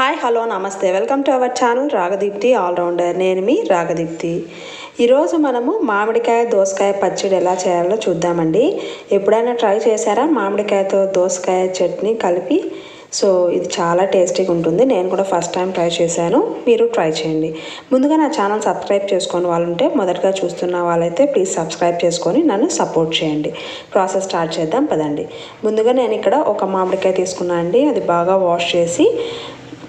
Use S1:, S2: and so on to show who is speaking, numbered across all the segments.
S1: Hi hello నమస్తే welcome to our channel Ragadeepthi allrounder నేను మీ రాగదీప్తి ఈరోజు మనము మామిడికాయ దోసకాయ పచ్చడి ఎలా చేయాలో చూద్దామండి. ఎప్పుడైనా ట్రై చేశారా? మామిడికాయతో దోసకాయ చట్నీ కలిపి? సో ఇది చాలా టేస్టీగా ఉంటుంది. నేను కూడా ఫస్ట్ టైం ట్రై చేశాను. మీరు ట్రై చేయండి. ముందుగా నా ఛానల్ సబ్స్క్రైబ్ చేసుకొని వాళ్ళు ఉంటే మొదటగా చూస్తున్న వాళ్ళైతే ప్లీజ్ సబ్స్క్రైబ్ చేసుకొని నన్ను సపోర్ట్ చేయండి. ప్రాసెస్ స్టార్ట్ చేద్దాం పదండి. ముందుగా నేను ఇక్కడ ఒక మామిడికాయ తీసుకున్నాను అండి. అది బాగా వాష్ చేసి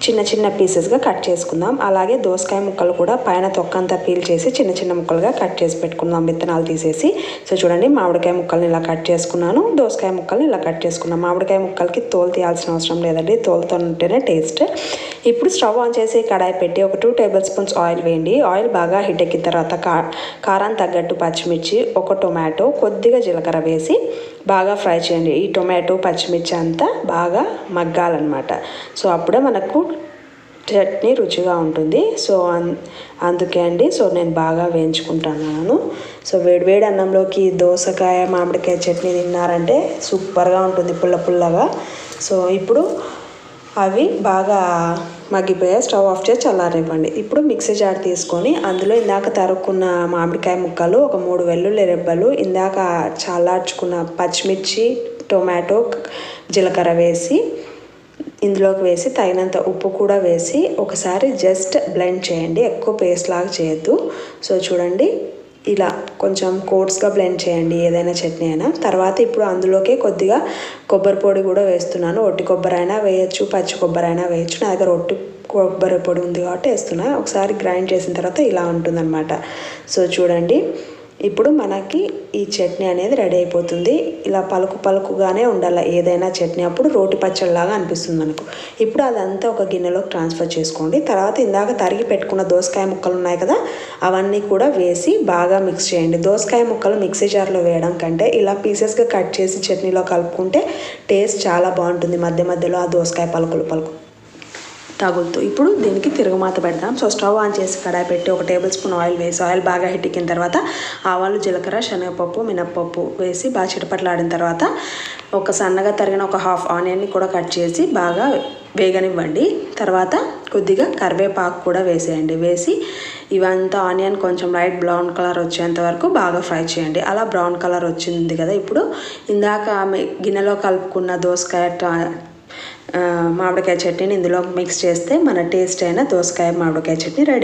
S1: చిన్న చిన్న పీసెస్గా కట్ చేసుకుందాం. అలాగే దోసకాయ ముక్కలు కూడా పైన తొక్కంతా పీల్ చేసి చిన్న చిన్న ముక్కలుగా కట్ చేసి పెట్టుకుందాం. విత్తనాలు తీసేసి. సో చూడండి మామిడికాయ ముక్కల్ని ఇలా కట్ చేసుకున్నాను. దోసకాయ ముక్కల్ని ఇలా కట్ చేసుకున్నాం. మామిడికాయ ముక్కలకి తోలు తీయాల్సిన అవసరం లేదండి. తోలుతో ఉంటేనే టేస్ట్ ఇప్పుడు స్టవ్ ఆన్ చేసి కడాయి పెట్టి ఒక టూ టేబుల్ స్పూన్స్ ఆయిల్ వేయండి. ఆయిల్ బాగా హీట్ ఎక్కిన తర్వాత కా కారం తగ్గట్టు పచ్చిమిర్చి ఒక టొమాటో కొద్దిగా జీలకర్ర వేసి బాగా ఫ్రై చేయండి. ఈ టొమాటో పచ్చిమిర్చి అంతా బాగా మగ్గాలన్నమాట. సో అప్పుడే మనకు చట్నీ రుచిగా ఉంటుంది. సో అందుకే అండి. సో నేను బాగా వేయించుకుంటున్నాను. సో వేడివేడి అన్నంలోకి దోసకాయ మామిడికాయ చట్నీ తిన్నారంటే సూపర్గా ఉంటుంది పుల్ల పుల్లగా. సో ఇప్పుడు అవి బాగా మగ్గిపోయా స్టవ్ ఆఫ్ చేసి చల్లారివ్వండి ఇప్పుడు మిక్సీ జార్ తీసుకొని అందులో ఇందాక తరుక్కున్న మామిడికాయ ముక్కలు ఒక మూడు వెల్లుల్లి రెబ్బలు ఇందాక చల్లార్చుకున్న పచ్చిమిర్చి టొమాటో జీలకర్ర వేసి ఇందులోకి వేసి తగినంత ఉప్పు కూడా వేసి ఒకసారి జస్ట్ బ్లెండ్ చేయండి. ఎక్కువ పేస్ట్ లాగా చేయొద్దు. సో చూడండి ఇలా కొంచెం కోట్స్గా బ్లెండ్ చేయండి ఏదైనా చట్నీ అయినా. తర్వాత ఇప్పుడు అందులోకే కొద్దిగా కొబ్బరి పొడి కూడా వేస్తున్నాను. ఒట్టి కొబ్బరి అయినా వేయచ్చు పచ్చి కొబ్బరి అయినా వేయచ్చు. నా దగ్గర ఒట్టి కొబ్బరి పొడి ఉంది కాబట్టి వేస్తున్నా. ఒకసారి గ్రైండ్ చేసిన తర్వాత ఇలా ఉంటుందన్నమాట. సో చూడండి. ఇప్పుడు మనకి ఈ చట్నీ అనేది రెడీ అయిపోతుంది. ఇలా పలుకు పలుకుగానే ఉండాలి. ఏదైనా చట్నీ అప్పుడు రోటి పచ్చడిలాగా అనిపిస్తుంది మనకు. ఇప్పుడు అదంతా ఒక గిన్నెలోకి ట్రాన్స్ఫర్ చేసుకోండి. తర్వాత ఇందాక తరిగి పెట్టుకున్న దోసకాయ ముక్కలు ఉన్నాయి కదా అవన్నీ కూడా వేసి బాగా మిక్స్ చేయండి. దోసకాయ ముక్కలు మిక్సీ జార్లో వేయడం కంటే ఇలా పీసెస్గా కట్ చేసి చట్నీలో కలుపుకుంటే టేస్ట్ చాలా బాగుంటుంది. మధ్య మధ్యలో ఆ దోసకాయ పలుకులు పలుకు తగులుతూ ఇప్పుడు దీనికి తిరుగుమాత పెడదాం. సో స్టవ్ ఆన్ చేసి కడాయి పెట్టి ఒక టేబుల్ స్పూన్ ఆయిల్ వేసి ఆయిల్ బాగా హిట్టికిన తర్వాత ఆవాలు జీలకర్ర శనగపప్పు మినప్పప్పు వేసి బాగా చిటపట్లాడిన తర్వాత ఒక సన్నగా తరిగిన ఒక హాఫ్ ఆనియన్ని కూడా కట్ చేసి బాగా వేగనివ్వండి. తర్వాత కొద్దిగా కరివేపాకు కూడా వేసేయండి. వేసి ఇవంతా ఆనియన్ కొంచెం లైట్ బ్రౌన్ కలర్ వచ్చేంత వరకు బాగా ఫ్రై చేయండి. అలా బ్రౌన్ కలర్ వచ్చింది కదా ఇప్పుడు. ఇందాక గిన్నెలో కలుపుకున్న దోసకాయ మామిడికాయ చట్నీని ఇందులో మిక్స్ చేస్తే మన టేస్ట్ అయిన దోసకాయ మామిడికాయ చట్నీ రెడీ.